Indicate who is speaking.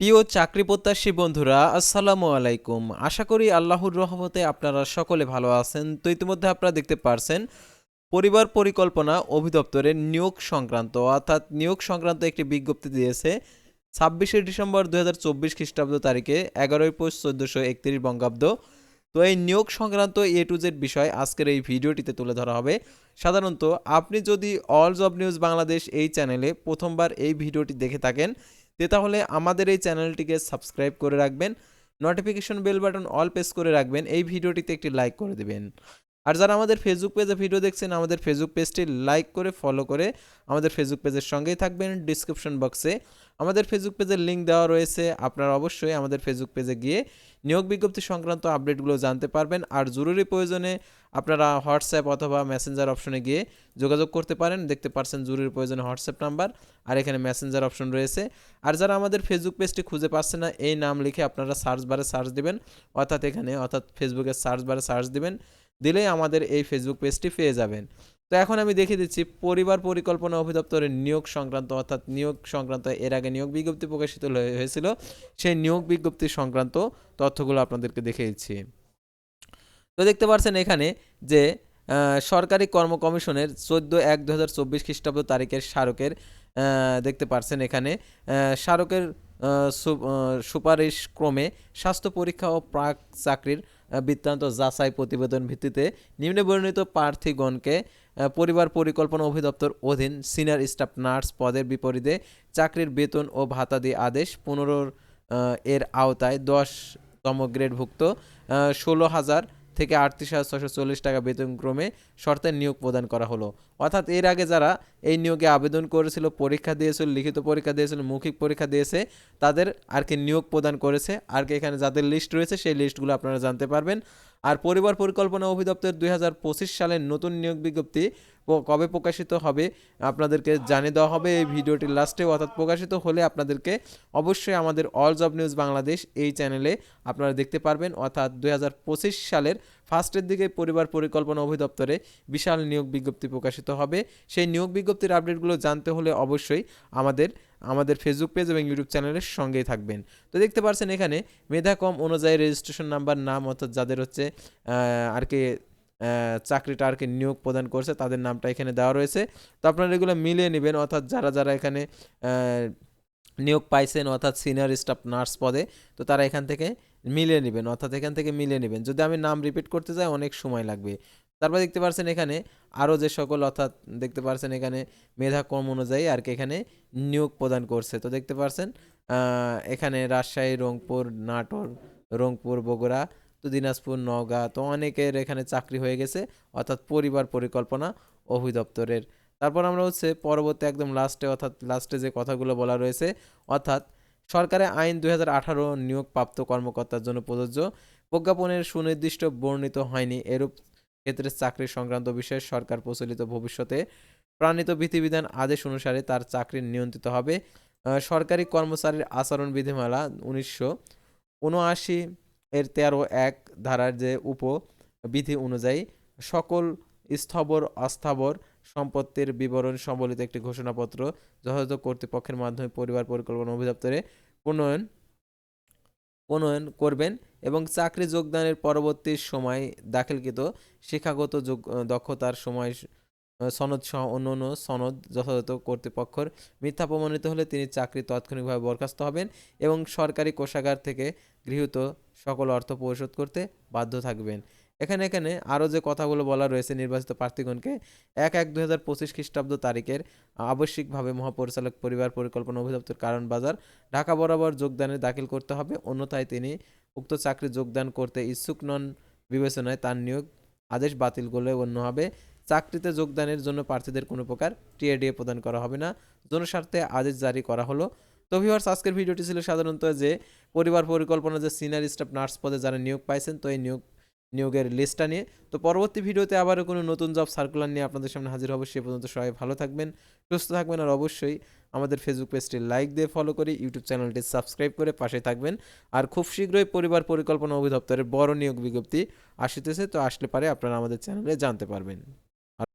Speaker 1: প্রিয় চাকরি প্রত্যাশী বন্ধুরা, আসসালামু আলাইকুম। আশা করি আল্লাহর রহমতে আপনারা সকলে ভালো আছেন। তো ইতিমধ্যে আপনারা দেখতে পারছেন, পরিবার পরিকল্পনা অধিদপ্তরের নিয়োগ সংক্রান্ত, অর্থাৎ নিয়োগ সংক্রান্ত একটি বিজ্ঞপ্তি দিয়েছে, ছাব্বিশে ডিসেম্বর দু হাজার চব্বিশ খ্রিস্টাব্দ তারিখে এগারোই পোস্ট চোদ্দোশো একত্রিশ বঙ্গাব্দ। তো এই নিয়োগ সংক্রান্ত এ টু জেড বিষয় আজকের এই ভিডিওটিতে তুলে ধরা হবে। সাধারণত আপনি যদি অল জব নিউজ বাংলাদেশ এই চ্যানেলে প্রথমবার এই ভিডিওটি দেখে থাকেন তে তাহলে আমাদের এই চ্যানেলটিকে সাবস্ক্রাইব করে রাখবেন notification bell button all press করে রাখবেন, এই ভিডিওটিতে একটি লাইক করে দেবেন। আর যারা আমাদের ফেসবুক পেজে ভিডিও দেখছেন, আমাদের ফেসবুক পেজটি লাইক করে ফলো করে আমাদের ফেসবুক পেজের সঙ্গেই থাকবেন ডিসক্রিপশন বক্সে আমাদের ফেসবুক পেজের লিঙ্ক দেওয়া রয়েছে, আপনারা অবশ্যই আমাদের ফেসবুক পেজে গিয়ে নিয়োগ বিজ্ঞপ্তি সংক্রান্ত আপডেটগুলো জানতে পারবেন। আর জরুরি প্রয়োজনে আপনারা হোয়াটসঅ্যাপ অথবা মেসেঞ্জার অপশনে গিয়ে যোগাযোগ করতে পারেন। দেখতে পারছেন জরুরি প্রয়োজনে হোয়াটসঅ্যাপ নাম্বার আর এখানে মেসেঞ্জার অপশন রয়েছে। আর যারা আমাদের ফেসবুক পেজটি খুঁজে পাচ্ছে না, এই নাম লিখে আপনারা সার্চ বারে সার্চ দিবেন। অর্থাৎ এখানে, অর্থাৎ ফেসবুকের সার্চ বারে সার্চ দিবেন। দিলেই আমাদের এই ফেসবুক পেজটি পেয়ে যাবেন। তো এখন আমি দেখিয়ে দিচ্ছি পরিবার পরিকল্পনা অধিদপ্তরের নিয়োগ সংক্রান্ত, অর্থাৎ নিয়োগ সংক্রান্ত এর আগে নিয়োগ বিজ্ঞপ্তি প্রকাশিত হয়ে- হয়েছিল। সেই নিয়োগ বিজ্ঞপ্তি সংক্রান্ত তথ্যগুলো আপনাদেরকে দেখিয়ে দিচ্ছি। তো দেখতে পাচ্ছেন এখানে যে সরকারি কর্ম কমিশনের চোদ্দ এক দু হাজার চব্বিশ খ্রিস্টাব্দ তারিখের স্মারকের দেখতে পাচ্ছেন এখানে স্মারকের সুপারিশ ক্রমে স্বাস্থ্য পরীক্ষা ও প্রাক চাকরির বৃত্তান্ত যাচাই প্রতিবেদন ভিত্তিতে নিম্নে বর্ণিত প্রার্থীগণকে পরিবার পরিকল্পনা অধিদপ্তর অধীন সিনিয়র স্টাফ নার্স পদের বিপরীতে চাকরির বেতন ও ভাতা দিয়ে আদেশ পনেরো এর আওতায় দশতম গ্রেডভুক্ত ষোলো হাজার থেকে আটত্রিশ হাজার ছশো চল্লিশ টাকা বেতনক্রমে শর্তে নিয়োগ প্রদান করা হলো। অর্থাৎ এর আগে যারা এই নিয়োগে আবেদন করেছিল, পরীক্ষা দিয়েছিল, লিখিত পরীক্ষা দিয়েছিল, মৌখিক পরীক্ষা দিয়েছে, তাদের আর কি নিয়োগ প্রদান করেছে, আর কি এখানে যাদের লিস্ট রয়েছে সেই লিস্টগুলো আপনারা জানতে পারবেন। আর পরিবার পরিকল্পনা অধিদপ্তর দুই হাজার পঁচিশ সালের নতুন নিয়োগ বিজ্ঞপ্তি কবে প্রকাশিত হবে আপনাদেরকে জানিয়ে দেওয়া হবে। এই ভিডিওটির লাস্টে অর্থাৎ প্রকাশিত হলে আপনাদেরকে অবশ্যই আমাদের অল জব নিউজ বাংলাদেশ এই চ্যানেলে আপনারা দেখতে পারবেন। অর্থাৎ দুই হাজার পঁচিশ সালের ফার্স্টের দিকে পরিবার পরিকল্পনা অধিদপ্তরে বিশাল নিয়োগ বিজ্ঞপ্তি প্রকাশিত হবে। সেই নিয়োগ বিজ্ঞপ্তির আপডেটগুলো জানতে হলে অবশ্যই আমাদের আমাদের ফেসবুক পেজ এবং ইউটিউব চ্যানেলের সঙ্গেই থাকবেন। তো দেখতে পাচ্ছেন এখানে মেধা কম অনুযায়ী রেজিস্ট্রেশন নাম্বার নাম অর্থাৎ যাদের হচ্ছে আর কি চাকরিটা আর কি নিয়োগ প্রদান করছে তাদের নামটা এখানে দেওয়া রয়েছে। তো আপনারা এগুলো মিলিয়ে নেবেন। অর্থাৎ যারা যারা এখানে নিয়োগ পাইছেন অর্থাৎ সিনিয়র স্টাফ নার্স পদে তো তারা এখান থেকে মিলে নেবেন অর্থাৎ এখান থেকে মিলে নেবেন। যদি আমি নাম রিপিট করতে যাই অনেক সময় লাগবে। তারপর দেখতে পাচ্ছেন এখানে আরও যে সকল অর্থাৎ দেখতে পাচ্ছেন এখানে মেধা কম অনুযায়ী আর কি এখানে নিয়োগ প্রদান করছে। তো দেখতে পাচ্ছেন আহ, এখানে রাজশাহী রংপুর নাটোর রংপুর বগুড়া তো দিনাজপুর নওগাঁ তো অনেকের এখানে চাকরি হয়ে গেছে অর্থাৎ পরিবার পরিকল্পনা অধিদপ্তরের তারপর আমরা হচ্ছে পরবর্তী একদম লাস্টে অর্থাৎ লাস্টে যে কথাগুলো বলা রয়েছে, অর্থাৎ সরকারের আইন দুই হাজার আঠারো নিয়োগপ্রাপ্ত কর্মকর্তার জন্য প্রযোজ্য। প্রজ্ঞাপনের সুনির্দিষ্ট বর্ণিত হয়নি, এরূপ ক্ষেত্রে চাকরি সংক্রান্ত বিষয়ে সরকার প্রচলিত ভবিষ্যতে প্রাণিত বিধিবিধান আদেশ অনুসারে তার চাকরি নিয়ন্ত্রিত হবে। সরকারি কর্মচারীর আচরণ বিধিমালা উনিশশো উনআশি এর তেরো এক ধারার যে উপ বিধি অনুযায়ী সকল স্থবর, অস্থাবর সম্পত্তির বিবরণ সম্বলিত একটি ঘোষণাপত্র যথাযথ কর্তৃপক্ষের মাধ্যমে পরিবার পরিকল্পনা অধিদপ্তরে প্রণয়ন প্রণয়ন করবেন এবং চাকরি যোগদানের পরবর্তী সময় দাখিলকৃত শিক্ষাগত যোগ দক্ষতার সময় সনদ সহ অন্য অন্য সনদ যথাযথ কর্তৃপক্ষের মিথ্যা প্রমাণিত হলে তিনি চাকরি তাৎক্ষণিকভাবে বরখাস্ত হবেন এবং সরকারি কোষাগার থেকে গৃহীত সকল অর্থ পরিশোধ করতে বাধ্য থাকবেন। এখানে এখানে আরও যে কথাগুলো বলা রয়েছে নির্বাচিত প্রার্থীগণকে, এক এক দুই হাজার পঁচিশ খ্রিস্টাব্দ তারিখের আবশ্যিকভাবে মহাপরিচালক পরিবার পরিকল্পনা অধিদপ্তর কারণ বাজার ঢাকা বরাবর যোগদানে দাখিল করতে হবে। অন্যথায় তিনি উক্ত চাকরি যোগদান করতে ইচ্ছুক নন বিবেচনায় তার নিয়োগ আদেশ বাতিল করলে অন্য হবে। চাকরিতে যোগদানের জন্য প্রার্থীদের কোনো প্রকার টিএডিএ প্রদান করা হবে না। জনস্বার্থে আদেশ জারি করা হলো। তো ভিউয়ার্স, আজকের ভিডিওটি ছিল সাধারণত যে পরিবার পরিকল্পনা যে সিনিয়র স্টাফ নার্স পদে যারা নিয়োগ পাইছেন, তো এই নিয়োগ নিয়োগের লিস্টটা নিয়ে। তো পরবর্তী ভিডিওতে আবারও কোনো নতুন জব সার্কুলার নিয়ে আপনাদের সামনে হাজির হব, সে পর্যন্ত সবাই ভালো থাকবেন, সুস্থ থাকবেন আর অবশ্যই আমাদের ফেসবুক পেজটি লাইক দিয়ে ফলো করে ইউটিউব চ্যানেলটি সাবস্ক্রাইব করে পাশে থাকবেন। আর খুব শীঘ্রই পরিবার পরিকল্পনা অধিদপ্তরের বড় নিয়োগ বিজ্ঞপ্তি আসিতেছে, তো আসলে পারে আপনারা আমাদের চ্যানেলে জানতে পারবেন।